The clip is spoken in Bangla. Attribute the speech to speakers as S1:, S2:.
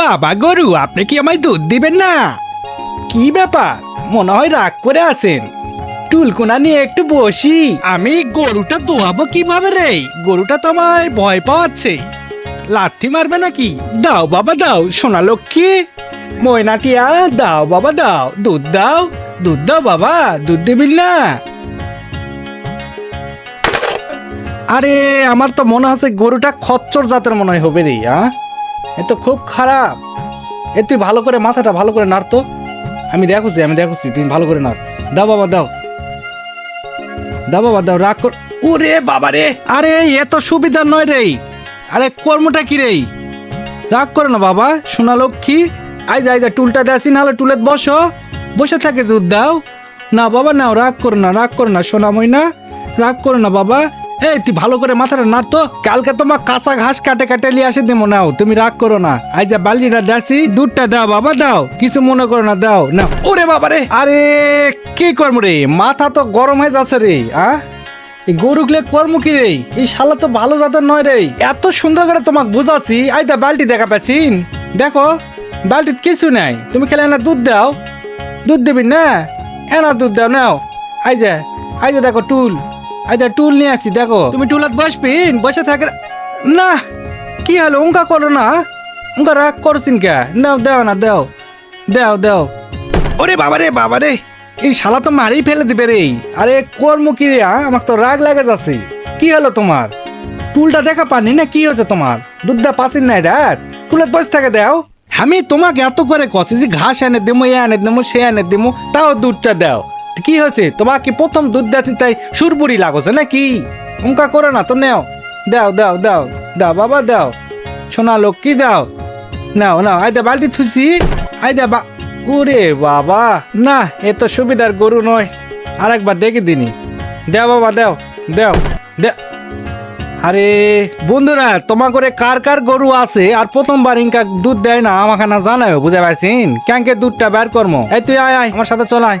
S1: বাবা গরু, আপনি কি আমায় দুধ দিবেন না? কি ব্যাপার? মনে হয় রাগ করে আছেন। টুলকুনা নিয়ে একটু বসি। আমি গরুটা দোয়াবো কীভাবে রে? গরুটা তো আমায় ভয় পাওয়াচ্ছে। লাথি মারবে নাকি? দাও বাবা, দাও, সোনা লক্ষ্মী। ময়নাটিয়া, দাও বাবা, দাও, দুধ দাও দুধ দাও বাবা, দুধ দিবিল না। আরে, আমার তো মনে হচ্ছে গরুটা খচ্চর জাতের মনে হবে রে হ্যাঁ এ তো খুব খারাপ। এ তুই ভালো করে মাথাটা ভালো করে নাড় তো আমি দেখছি আমি দেখছি, তুমি ভালো করে নাড়। দাও বাবা, দাও। দাও বাবা, দাও, রাগ কর ওরে বাবা রে! আরে এত সুবিধা নয় রে। আরে, কর্মটা কি রে? রাগ করো না বাবা, সোনা লক্ষ্মী। আই যা আই যা, টুলটা দেছি নাহলে টুলেত বসো। বসে থাকে দুধ, দাও। না বাবা নাও রাগ করো না, রাগ করো না সোনা ময়না রাগ করো না বাবা। এই, তুই ভালো করে মাথাটা নাড় তো। কালকে তোমার কাঁচা ঘাস কাটে কাটে নিয়ে আসে দেবো নাও তুমি রাগ করো না। আই যা বালতিটা দেছি, দুধটা দাও বাবা, দাও। কিছু মনে করো না, দাও। না। ওরে বাবা রে। আরে, কি করব রে? মাথা তো গরম হয়ে যাচ্ছে রে, আ? এই গরুগুলো কর্ম কি রে? এই শালা তো ভালো জাতের নয় রে। এত সুন্দর করে তোমাকে বুঝাচ্ছি। আই দা বালতি দেখা পাচ্ছিন দেখো বালতিত কিছু নাই। তুমি খেলে না দুধ দাও। দুধ দিবি না? এনা দুধ দাও, নাও। আই যা আই যা দেখো, টুল। আই যা টুল নিয়ে আসছি, দেখো। তুমি টুলাত বসবিন বসে থাকে। না, কি হলো? উঙ্কা করো না। উঙ্কা রাগ করছিন কে? দাও দাও না, দাও। দাও দাও। ওরে বাবা রে বাবা রে। এই শালা তো মারি ফেলে দিবে রে। আরে, কর্ম কি রে, আ? আমার তো রাগ লাগে যাচ্ছে। কি হলো তোমার? টুলটা দেখা পানি না? কি হচ্ছে তোমার? দুধটা পাসিন নাই রাত টুলের বসে থাকে, দাও। আমি তোমাকে এত করে কছি যে ঘাস এনে দেবো, এ এনে দেবো, সে এনে দেবো, তাও দুধটা দাও। কি হয়েছে? তোমাকে প্রথম দুধ দেছি তাই সুরপুরি লাগছে নাকি? অঙ্কা করে না তো, নেও। দাও দাও দাও দাও, বাবা, দাও। সোনা লক্ষ্মী, দাও। নাও নাও আইদা বালতি থুসি আইদা বা ওরে বাবা, না, এ তো সুবিধার গরু নয়। আর একবার দেখে দিনি। দেও, বাবা, দেও দেও, দে আরে, বন্ধুরা, তোমার করে কার কার গরু আছে? আর প্রথমবার ইনকা দুধ দেয় না, আমাকে না জানায় বুঝতে পারছিন? ক্যাঙ্কে দুধটা বের কর্ম। এই তুই আয় আয়, আমার সাথে চল, আয়।